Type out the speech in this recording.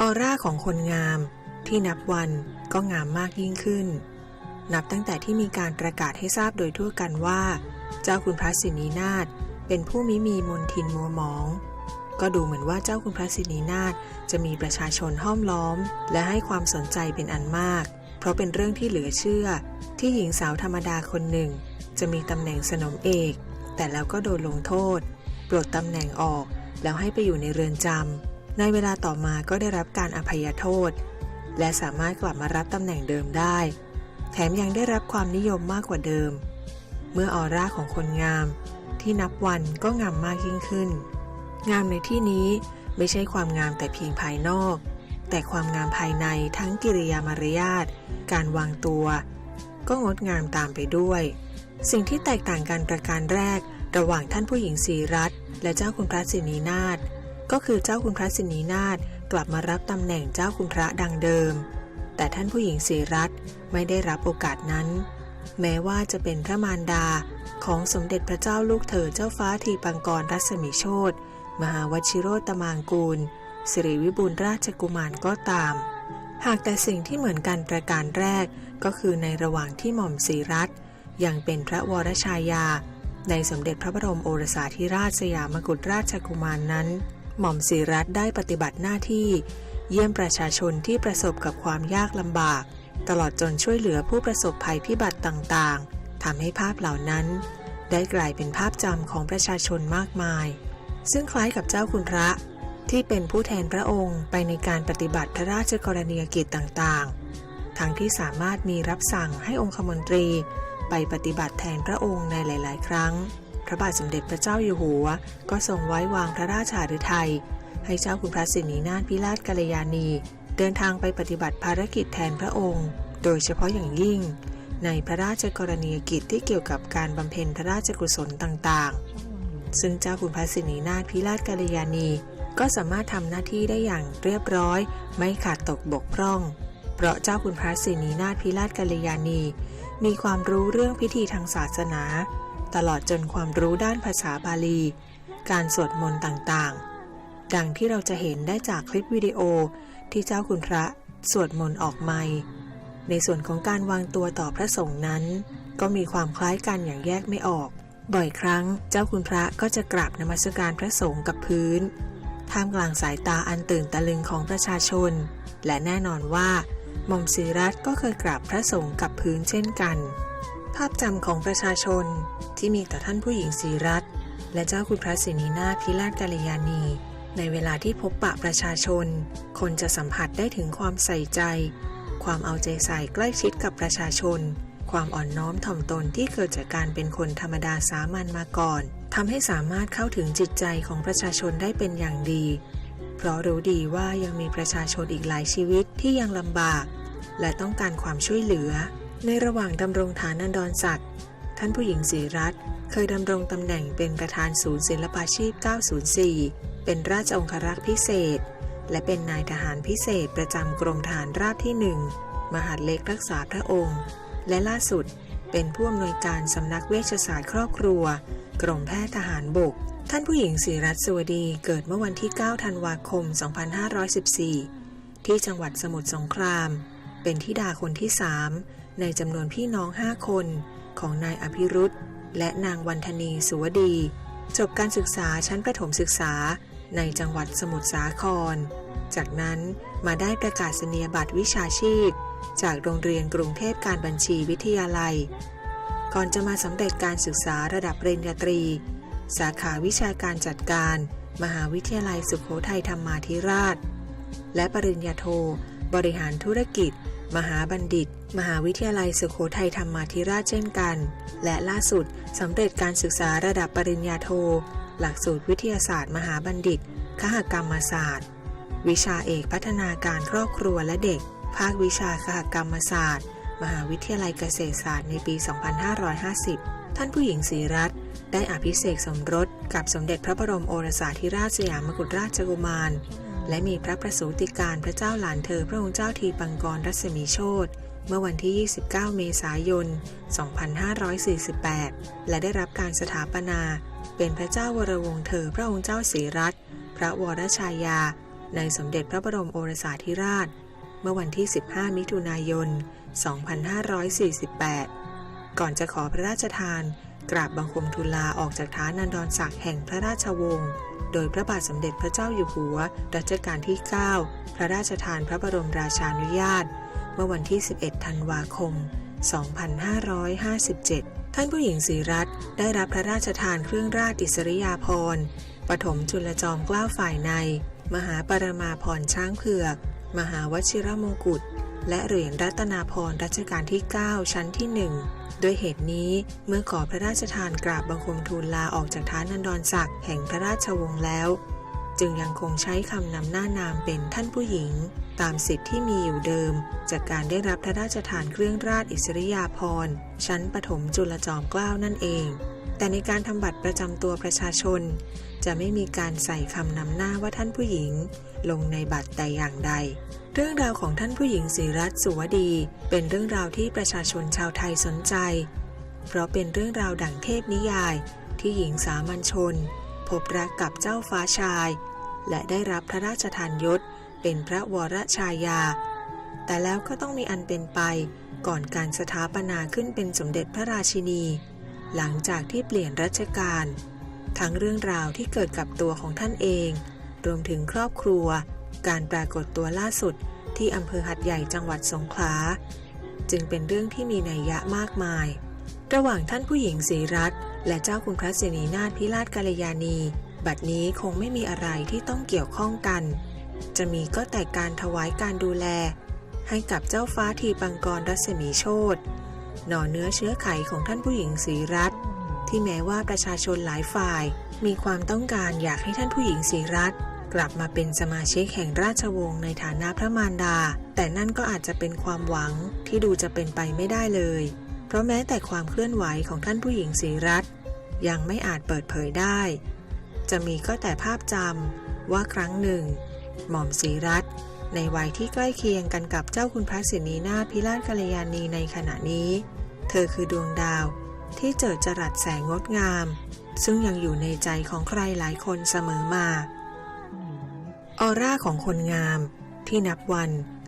ออร่าของคนงามที่นับวันก็งามมากยิ่งขึ้น นับตั้งแต่ที่มีการประกาศให้ทราบโดยทั่วกันว่า เจ้าคุณพระสินีนาถเป็นผู้มิมีมนทินมัวหมอง ก็ดูเหมือนว่าเจ้าคุณพระสินีนาถจะมีประชาชนห้อมล้อม และให้ความสนใจเป็นอันมาก เพราะเป็นเรื่องที่เหลือเชื่อ ที่หญิงสาวธรรมดาคนหนึ่ง จะมีตำแหน่งสนมเอก แต่แล้วก็โดนลงโทษ ปลดตำแหน่งออกแล้วให้ไปอยู่ในเรือนจำ ในเวลาต่อมาก็ได้รับการอภัยโทษ และสามารถกลับมารับตำแหน่งเดิมได้ แถมยังได้รับความนิยมมากกว่าเดิม เมื่อออร่าของคนงาม ที่นับวันก็งามมากยิ่งขึ้น งามในที่นี้ไม่ใช่ความงามแต่เพียงภายนอก แต่ความงามภายในทั้งกิริยามารยาทการวางตัว ก็งดงามตามไปด้วย สิ่งที่แตกต่างกันประการแรก ระหว่างท่านผู้หญิงศรีรัตและเจ้าคุณพระสินีนาถ ก็คือเจ้าคุณพระสินีนาถกลับมารับตำแหน่งเจ้าคุณพระดังเดิม แต่ท่านผู้หญิงศรีรัตน์ไม่ได้รับโอกาสนั้น แม้ว่าจะเป็นพระมารดาของสมเด็จพระเจ้าลูกเธอเจ้าฟ้าทีปังกรรัศมีโชตมหาวชิโรตมางกูลสิริวิบูลราชกุมารก็ตาม หากแต่สิ่งที่เหมือนกันประการแรกก็คือในระหว่างที่หม่อมศรีรัตน์ยังเป็นพระวรชายา ในสมเด็จพระบรมโอรสาธิราชสยามกุฎราชกุมารนนั้น หม่อมศรีรัตน์ได้ปฏิบัติหน้าที่ เยี่ยมประชาชนที่ประสบกับความยากลำบาก ตลอดจนช่วยเหลือผู้ประสบภัยพิบัติต่างๆทำให้ภาพเหล่านั้น ได้กลายเป็นภาพจำของประชาชนมากมาย ซึ่งคล้ายกับเจ้าคุณพระที่เป็นผู้แทนพระองค์ไปในการปฏิบัติพระราชกรณียกิจต่างๆ ทั้งที่สามารถมีรับสั่งให้องคมนตรีไปปฏิบัติแทนพระองค์ในหลาย ๆ ครั้ง ระบาทสมเด็จพระเจ้าอยู่หัว ก็ทรงไว้วางพระราชาฤทัยให้เจ้าคุณพระสินีนาถพิราชกัลยาณีเดินทางไปปฏิบัติภารกิจแทนพระองค์ โดยเฉพาะอย่างยิ่ง ในพระราชกรณียกิจที่เกี่ยวกับการบำเพ็ญพระราชกุศลต่างๆ ซึ่งเจ้าคุณพระสินีนาถพิราชกัลยาณีก็สามารถทำหน้าที่ได้อย่างเรียบร้อย ไม่ขาดตกบกพร่อง เพราะเจ้าคุณพระสินีนาถพิราชกัลยาณี มีความรู้เรื่องพิธีทางศาสนา ตลอดจนความรู้ด้านภาษาบาลี การสวดมนต์ต่างๆ ดังที่เราจะเห็นได้จากคลิปวิดีโอที่เจ้าคุณพระสวดมนต์ออกไมค์ในส่วนของการวางตัวต่อพระสงฆ์นั้น ก็มีความคล้ายกันอย่างแยกไม่ออก บ่อยครั้งเจ้าคุณพระก็จะกราบนมัสการพระสงฆ์กับพื้น ท่ามกลางสายตาอันตื่นตะลึงของประชาชน และแน่นอนว่าหม่อมศรีรัตน์ก็เคยกราบพระสงฆ์กับพื้นเช่นกัน ภาพจำของประชาชน ที่มีต่อท่านผู้หญิงศรีรัตน์และเจ้าคุณพระสินีนาถพิราชกัลยาณีในเวลาที่พบปะประชาชน คนจะสัมผัสได้ถึงความใส่ใจ ความเอาใจใส่ใกล้ชิดกับประชาชน ความอ่อนน้อมถ่อมตนที่เกิดจากการเป็นคนธรรมดาสามัญมาก่อนทำให้สามารถเข้าถึงจิตใจของประชาชนได้เป็นอย่างดี เพราะรู้ดีว่ายังมีประชาชนอีกหลายชีวิตที่ยังลำบาก และต้องการความช่วยเหลือ ในระหว่างดำรงฐานันดรศักดิ์ ท่านผู้หญิงศรีรัตน์เคยดำรงตำแหน่งเป็นประธานศูนย์ศิลปาชีพ 904 เป็นราชองครักษ์พิเศษ และเป็นนายทหารพิเศษประจำกรมฐานราบที่หนึ่งมหาดเล็กรักษาพระองค์ และล่าสุดเป็นผู้อำนวยการสำนักเวชศาสตร์ครอบครัว กรมแพทย์ทหารบก ท่านผู้หญิงศรีรัตน์สวดีเกิดเมื่อวันที่ 9 ธันวาคม 2514 ที่จังหวัดสมุทรสงคราม เป็นธิดาคนที่สามในจำนวนพี่น้อง 5 คน ของนายอภิรุธและนางวันธนีสุวดี จบการศึกษาชั้นประถมศึกษาในจังหวัดสมุทรสาคร จากนั้นมาได้ประกาศนียบัตรวิชาชีพ จากโรงเรียนกรุงเทพการบัญชีวิทยาลัย ก่อนจะมาสำเร็จการศึกษาระดับปริญญาตรี สาขาวิชาการจัดการ มหาวิทยาลัยสุขโขทัยธรรมาธิราช และปริญญาโท บริหารธุรกิจ มหาบัณฑิต มหาวิทยาลัยสุขโขทัยธรรมาธิราชเช่นกัน และล่าสุดสำเร็จการศึกษาระดับปริญญาโท หลักสูตรวิทยาศาสตร์ มหาบัณฑิต คหกรรมศาสตร์ วิชาเอกพัฒนาการครอบครัวและเด็ก ภาควิชาคหกรรมศาสตร์ มหาวิทยาลัยเกษตรศาสตร์ในปี 2550 ท่านผู้หญิงศรีรัตน์ได้อภิเษกสมรสกับสมเด็จพระบรมโอรสาธิราชสยามกุฎราชกุมาร และมีพระประสูติการพระเจ้าหลานเธอพระองค์เจ้าทีปังกรรัศมีโชตเมื่อวันที่ 29 เมษายน 2548 และได้รับการสถาปนา เป็นพระเจ้าวรวงเธอพระองค์เจ้าศรีรัตน์พระวรชายา ในสมเด็จพระบรมโอรสาธิราช เมื่อวันที่ 15 มิถุนายน 2548 ก่อนจะขอพระราชทาน กราบบังคมทูลลาออกจากฐานันดรศักดิ์แห่งพระราชวงศ์ โดยพระบาทสมเด็จพระเจ้าอยู่หัว รัชกาลที่ 9 พระราชทานพระบรมราชานุญาต เมื่อวันที่ 11 ธันวาคม 2557 ท่านผู้หญิงศรีรัตน์ได้รับพระราชทานเครื่องราชอิสริยาภรณ์ปฐมจุลจอมเกล้าฝ่ายใน มหาปรมาภรณ์ช้างเผือก มหาวชิรมงกุฎ และเหรียญรัตนาพรรัชกาลที่ 9 ชั้นที่ 1 ด้วยเหตุนี้เมื่อขอพระราชทานกราบบังคมทูลลาออกจากฐานันดรศักดิ์แห่งพระราชวงศ์แล้ว จึงยังคงใช้คำนำหน้านามเป็นท่านผู้หญิง ตามสิทธิ์ที่มีอยู่เดิม จากการได้รับพระราชทานเครื่องราชอิสริยาภรณ์ชั้นปฐมจุลจอมเกล้านั่นเอง แต่ในการทำบัตรประจำตัวประชาชน จะไม่มีการใส่คำนำหน้าว่าท่านผู้หญิง ลงในบัตรแต่อย่างใด เรื่องราวของท่านผู้หญิงศรีรัตน์สุวดี เป็นเรื่องราวที่ประชาชนชาวไทยสนใจ เพราะเป็นเรื่องราวดั่งเทพนิยาย ที่หญิงสามัญชน พบรักกับเจ้าฟ้าชาย และได้รับพระราชทานยศ เป็นพระวรชายา แต่แล้วก็ต้องมีอันเป็นไป ก่อนการสถาปนาขึ้นเป็นสมเด็จพระราชินี หลังจากที่เปลี่ยนรัชกาลทั้งเรื่องราวที่เกิดกับตัวของท่านเอง รวมถึงครอบครัว การปรากฏตัวล่าสุดที่อำเภอหัดใหญ่จังหวัดสงขลา จึงเป็นเรื่องที่มีนัยยะมากมาย ระหว่างท่านผู้หญิงศรีรัตน์และเจ้าคุณพระสินีนาถพิราชกาลยานี บัดนี้คงไม่มีอะไรที่ต้องเกี่ยวข้องกัน จะมีก็แต่การถวายการดูแล ให้กับเจ้าฟ้าทีปังกรรัศมีโชตหน่อเนื้อเชื้อไขของท่านผู้หญิงศรีรัตน์ที่แม้ว่าประชาชนหลายฝ่าย มีความต้องการอยากให้ท่านผู้หญิงศรีรัตน์ กลับมาเป็นสมาชิกแห่งราชวงศ์ในฐานะพระมารดา แต่นั่นก็อาจจะเป็นความหวังที่ดูจะเป็นไปไม่ได้เลย เพราะแม้แต่ความเคลื่อนไหวของท่านผู้หญิงศรีรัตน์ยังไม่อาจเปิดเผยได้ จะมีก็แต่ภาพจำว่าครั้งหนึ่ง หม่อมศรีรัตน์ในวัยที่ใกล้เคียงกันกับเจ้าคุณพระสินีนาถพิราชกัลยาณีในขณะนี้ เธอคือดวงดาวที่เจิดจรัสแสงงดงาม ซึ่งยังอยู่ในใจของใครหลายคนเสมอมา ออร่าของคนงามที่นับวัน